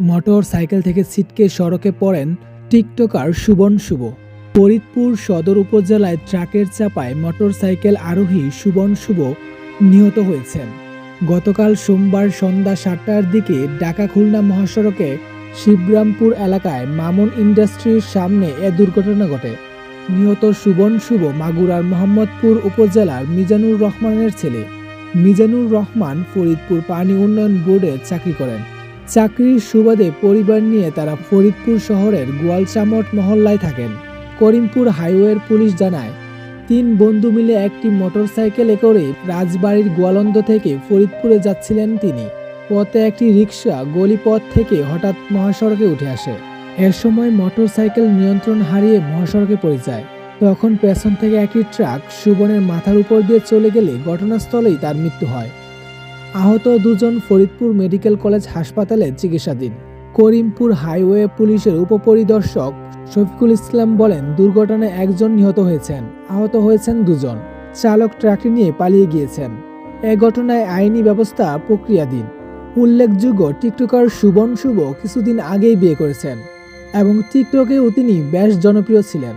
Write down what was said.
Motor cycle থেকে ছিটকে সড়কে পড়েন টিকটকার সুবন শুভ। ফরিদপুর সদর উপজেলায় ট্রাকের চাপায় মোটর সাইকেল আরোহী সুবন শুভ নিহত হয়েছেন। গতকাল সোমবার সন্ধ্যা সাতটার দিকে ঢাকা খুলনা মহাসড়কে শিবরামপুর এলাকায় মামুন ইন্ডাস্ট্রির সামনে এ দুর্ঘটনা ঘটে। নিহত সুবন শুভ মাগুরার মোহাম্মদপুর উপজেলার মিজানুর রহমানের ছেলে। মিজানুর রহমান ফরিদপুর পানি উন্নয়ন বোর্ডে চাকরি করেন। চাকরির সুবাদে পরিবার নিয়ে তারা ফরিদপুর শহরের গোয়ালচামট মহল্লায় থাকেন। করিমপুর হাইওয়ের পুলিশ জানায়, তিন বন্ধু মিলে একটি মোটরসাইকেলে করে রাজবাড়ির গোয়ালন্দ থেকে ফরিদপুরে যাচ্ছিলেন তিনি। পথে একটি রিক্সা গলিপথ থেকে হঠাৎ মহাসড়কে উঠে আসে। এর সময় মোটরসাইকেল নিয়ন্ত্রণ হারিয়ে মহাসড়কে পড়ে যায়। তখন পেছন থেকে একটি ট্রাক সুবনের মাথার উপর দিয়ে চলে গেলে ঘটনাস্থলেই তার মৃত্যু হয়। আহত দুজন ফরিদপুর মেডিকেল কলেজ হাসপাতালে চিকিৎসাধীন। করিমপুর হাইওয়ে পুলিশের উপপরিদর্শক শফিকুল ইসলাম বলেন, দুর্ঘটনায় একজন নিহত হয়েছেন, আহত হয়েছেন দুজন। চালক ট্রাকটি নিয়ে পালিয়ে গিয়েছেন। এ ঘটনায় আইনি ব্যবস্থা প্রক্রিয়াধীন। উল্লেখযোগ্য, টিকটকার সুবন শুভ কিছুদিন আগেই বিয়ে করেছেন এবং টিকটকেও তিনি বেশ জনপ্রিয় ছিলেন।